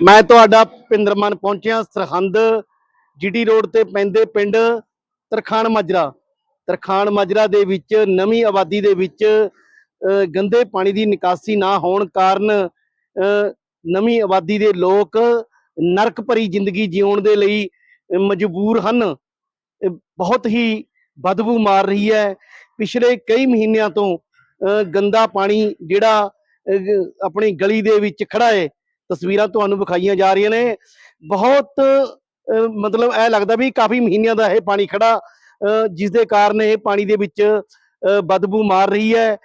ਮੈਂ ਤੁਹਾਡਾ ਪਿੰਦਰਮਨ ਪਹੁੰਚਿਆ ਸਰਹੰਦ, ਜੀਟੀ ਰੋਡ ਤੇ ਪੈਂਦੇ ਪਿੰਡ ਤਰਖਾਣ ਮਾਜਰਾ। ਤਰਖਾਣ ਮਾਜਰਾ ਦੇ ਵਿੱਚ, ਨਵੀਂ ਆਬਾਦੀ ਦੇ ਵਿੱਚ ਗੰਦੇ ਪਾਣੀ ਦੀ ਨਿਕਾਸੀ ਨਾ ਹੋਣ ਕਾਰਨ ਨਵੀਂ ਆਬਾਦੀ ਦੇ ਲੋਕ ਨਰਕ ਭਰੀ ਜ਼ਿੰਦਗੀ ਜਿਉਣ ਦੇ ਲਈ ਮਜਬੂਰ ਹਨ। ਬਹੁਤ ਹੀ ਬਦਬੂ ਮਾਰ ਰਹੀ ਹੈ। ਪਿਛਲੇ ਕਈ ਮਹੀਨਿਆਂ ਤੋਂ ਗੰਦਾ ਪਾਣੀ ਜਿਹੜਾ ਆਪਣੀ ਗਲੀ ਦੇ ਵਿੱਚ ਖੜਾ ਹੈ ਤਸਵੀਰਾਂ ਤੁਹਾਨੂੰ ਵਿਖਾਈਆਂ ਜਾ ਰਹੀਆਂ ਨੇ। ਬਹੁਤ ਮਤਲਬ ਇਹ ਲੱਗਦਾ ਵੀ ਕਾਫੀ ਮਹੀਨਿਆਂ ਦਾ ਇਹ ਪਾਣੀ ਖੜਾ ਅ, ਜਿਸ ਦੇ ਕਾਰਨ ਇਹ ਪਾਣੀ ਦੇ ਵਿੱਚ ਬਦਬੂ ਮਾਰ ਰਹੀ ਹੈ।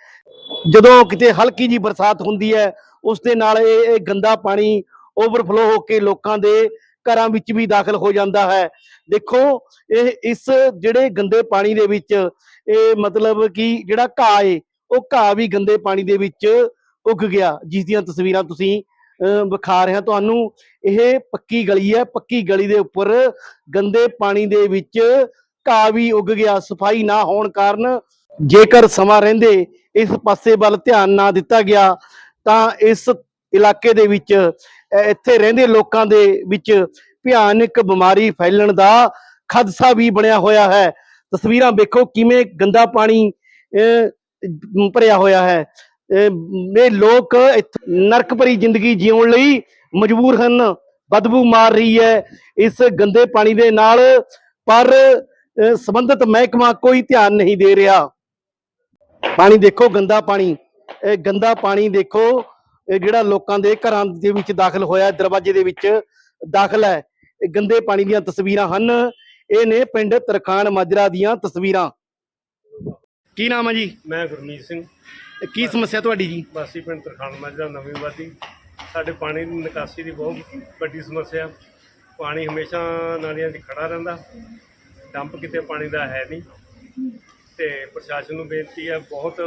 ਜਦੋਂ ਕਿਤੇ ਹਲਕੀ ਜੀ ਬਰਸਾਤ ਹੁੰਦੀ ਹੈ ਉਸ ਦੇ ਨਾਲ ਇਹ ਗੰਦਾ ਪਾਣੀ ਓਵਰਫਲੋ ਹੋ ਕੇ ਲੋਕਾਂ ਦੇ ਘਰਾਂ ਵਿੱਚ ਵੀ ਦਾਖਲ ਹੋ ਜਾਂਦਾ ਹੈ। ਦੇਖੋ ਇਹ ਇਸ ਜਿਹੜੇ ਗੰਦੇ ਪਾਣੀ ਦੇ ਵਿੱਚ ਇਹ ਮਤਲਬ ਕਿ ਜਿਹੜਾ ਘਾਹ ਏ ਉਹ ਘਾਹ ਵੀ ਗੰਦੇ ਪਾਣੀ ਦੇ ਵਿੱਚ ਉੱਗ ਗਿਆ ਜਿਸ ਦੀਆਂ ਤਸਵੀਰਾਂ ਤੁਸੀਂ ਵਿਖਾ ਰਿਹਾ। ਤੁਹਾਨੂੰ ਇਹ ਪੱਕੀ ਗਲੀ ਹੈ। ਪੱਕੀ ਗਲੀ ਦੇ ਉੱਪਰ ਗੰਦੇ ਪਾਣੀ ਦੇ ਵਿੱਚ ਘਾਹ ਵੀ ਉੱਗ ਗਿਆ। ਸਫ਼ਾਈ ਨਾ ਹੋਣ ਕਾਰਨ ਜੇਕਰ ਸਮਾਂ ਰਹਿੰਦੇ ਇਸ ਪਾਸੇ ਵੱਲ ਧਿਆਨ ਨਾ ਦਿੱਤਾ ਗਿਆ ਤਾਂ ਇਸ ਇਲਾਕੇ ਦੇ ਵਿੱਚ ਇੱਥੇ ਰਹਿੰਦੇ ਲੋਕਾਂ ਦੇ ਵਿੱਚ ਭਿਆਨਕ ਬਿਮਾਰੀ ਫੈਲਣ ਦਾ ਖਦਸ਼ਾ ਵੀ ਬਣਿਆ ਹੋਇਆ ਹੈ। ਤਸਵੀਰਾਂ ਵੇਖੋ ਕਿਵੇਂ ਗੰਦਾ ਪਾਣੀ ਅਹ, ਭਰਿਆ ਹੋਇਆ ਹੈ। ਇਹ ਲੋਕ ਨਰਕ ਭਰੀ ਜ਼ਿੰਦਗੀ ਜਿਉਣ ਲਈ ਮਜਬੂਰ ਹਨ, ਬਦਬੂ ਮਾਰ ਰਹੀ ਹੈ ਇਸ ਗੰਦੇ ਪਾਣੀ ਦੇ ਨਾਲ, ਪਰ ਸੰਬੰਧਿਤ ਮਹਿਕਮਾ ਕੋਈ ਧਿਆਨ ਨਹੀਂ ਦੇ ਰਿਹਾ। ਪਾਣੀ ਦੇਖੋ, ਗੰਦਾ ਪਾਣੀ, ਇਹ ਗੰਦਾ ਪਾਣੀ ਦੇਖੋ, ਇਹ ਜਿਹੜਾ ਲੋਕਾਂ ਦੇ ਘਰਾਂ ਦੇ ਵਿੱਚ ਦਾਖਲ ਹੋਇਆ, ਦਰਵਾਜ਼ੇ ਦੇ ਵਿੱਚ ਦਾਖਲ ਹੈ, ਇਹ ਗੰਦੇ ਪਾਣੀ ਦੀਆਂ ਤਸਵੀਰਾਂ ਹਨ, ਇਹ ਨੇ ਪਿੰਡ ਤਰਖਾਣ ਮਾਜਰਾ ਦੀਆਂ ਤਸਵੀਰਾਂ। ਕੀ ਨਾਮ ਹੈ ਜੀ? ਮੈਂ ਗੁਰਮੀਤ ਸਿੰਘ। ਕੀ ਸਮੱਸਿਆ ਤੁਹਾਡੀ ਜੀ? ਵਾਸੀ ਪਿੰਡ ਤਰਖਾਣ ਮਾਜਰਾ ਨਵੀਂ ਵਾਦੀ। ਸਾਡੇ ਪਾਣੀ ਦੀ ਨਿਕਾਸੀ ਦੀ ਬਹੁਤ ਵੱਡੀ ਸਮੱਸਿਆ। ਪਾਣੀ ਹਮੇਸ਼ਾ ਨਾਲੀਆਂ 'ਚ ਖੜਾ ਰਹਿੰਦਾ। ਡੰਪ ਕਿਤੇ ਪਾਣੀ ਦਾ ਹੈ ਨਹੀਂ। ਤੇ ਪ੍ਰਸ਼ਾਸਨ ਨੂੰ ਬੇਨਤੀ ਹੈ ਬਹੁਤ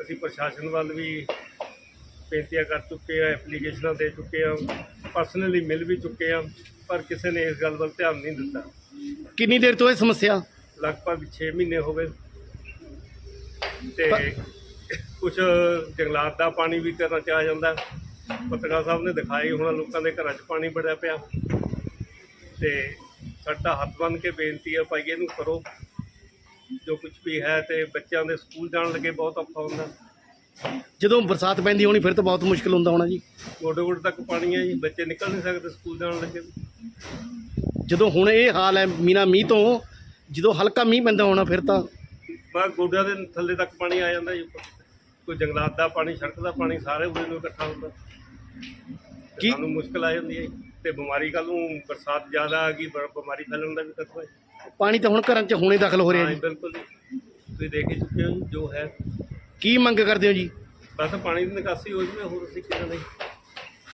ਅਸੀਂ ਪ੍ਰਸ਼ਾਸਨ ਵੱਲ ਵੀ ਬੇਨਤੀਆਂ ਕਰ ਚੁੱਕੇ ਆ ਐਪਲੀਕੇਸ਼ਨਾਂ ਦੇ ਚੁੱਕੇ ਆ ਪਰਸਨਲੀ ਮਿਲ ਵੀ ਚੁੱਕੇ ਆ ਪਰ ਕਿਸੇ ਨੇ ਇਸ ਗੱਲ ਵੱਲ ਧਿਆਨ ਨਹੀਂ ਦਿੱਤਾ। ਕਿੰਨੀ ਦੇਰ ਤੋਂ ਇਹ ਸਮੱਸਿਆ? ਲਗਭਗ 6 ਮਹੀਨੇ ਹੋ ਗਏ। ਤੇ ਕੁਝ ਜੰਗਲਾਤ ਦਾ ਪਾਣੀ ਵੀ ਚ ਆ ਜਾਂਦਾ। ਪੱਤਰਕਾਰ ਸਾਹਿਬ ਨੇ ਦਿਖਾਈ ਹੁਣ ਲੋਕਾਂ ਦੇ ਘਰਾਂ 'ਚ ਪਾਣੀ ਬੜਿਆ ਪਿਆ। ਤੇ ਸਾਡਾ ਹੱਥ ਬੰਨ ਕੇ ਬੇਨਤੀ ਹੈ ਭਾਈ ਇਹਨੂੰ ਕਰੋ। ਜੋ ਕੁਝ ਵੀ ਹੈ ਤੇ ਬੱਚਿਆਂ ਦੇ ਸਕੂਲ ਜਾਣ ਲੱਗੇ ਬਹੁਤ ਔਖਾ ਹੁੰਦਾ। ਜਦੋਂ ਬਰਸਾਤ ਪੈਂਦੀ ਹੋਣੀ ਫਿਰ ਤਾਂ ਬਹੁਤ ਮੁਸ਼ਕਲ ਹੁੰਦਾ ਹੋਣਾ ਜੀ। ਗੋਡੇ ਗੋਡੇ ਤੱਕ ਪਾਣੀ ਹੈ ਜੀ ਬੱਚੇ ਨਿਕਲ ਨਹੀਂ ਸਕਦੇ ਸਕੂਲ ਜਾਣ ਲੱਗੇ। ਜਦੋਂ ਹੁਣ ਇਹ ਹਾਲ ਹੈ ਮੀਨਾ ਮੀਂਹ ਤੋਂ ਜਦੋਂ ਹਲਕਾ ਮੀਂਹ ਪੈਂਦਾ ਹੋਣਾ ਫਿਰ ਤਾਂ ਬਸ ਗੋਡਿਆਂ ਦੇ ਥੱਲੇ ਤੱਕ ਪਾਣੀ ਆ ਜਾਂਦਾ ਜੀ। ਕੋਈ ਜੰਗਲਾਤ ਦਾ ਪਾਣੀ ਸੜਕ ਦਾ ਪਾਣੀ ਸਾਰੇ ਉਰੇ ਨੂੰ ਇਕੱਠਾ ਹੁੰਦਾ। ਤੇ ਕੀ- ਸਾਨੂੰ ਮੁਸ਼ਕਲ ਆ ਜਾਂਦੀ ਹੈ ਤੇ ਬਿਮਾਰੀ ਕੱਲ ਨੂੰ ਬਰਸਾਤ ਜ਼ਿਆਦਾ ਆ ਗਈ ਬ- ਬਿਮਾਰੀ ਫੈਲਣ ਦਾ ਵੀ ਖਤਰਾ ਹੈ ਪਾਣੀ ਤਾਂ ਹੁਣ ਘਰਾਂ 'ਚ ਹੁਣੇ ਦਾਖਲ ਹੋ ਰਿਹਾ ਹਾਂ ਜੀ। ਜੀ, ਬਿਲਕੁਲ ਜੀ। ਤੁਸੀਂ ਦੇਖ ਹੀ ਚੁੱਕੇ ਹੋ ਜੀ, ਜੋ ਹੈ। ਕੀ ਮੰਗ ਕਰਦੇ ਹੋ ਜੀ? ਬਸ ਪਾਣੀ ਦੀ ਨਿਕਾਸੀ ਹੋ ਜਵੇ ਹੋਰ ਅਸੀਂ ਕਿਹਨਾਂ ਨਹੀਂ।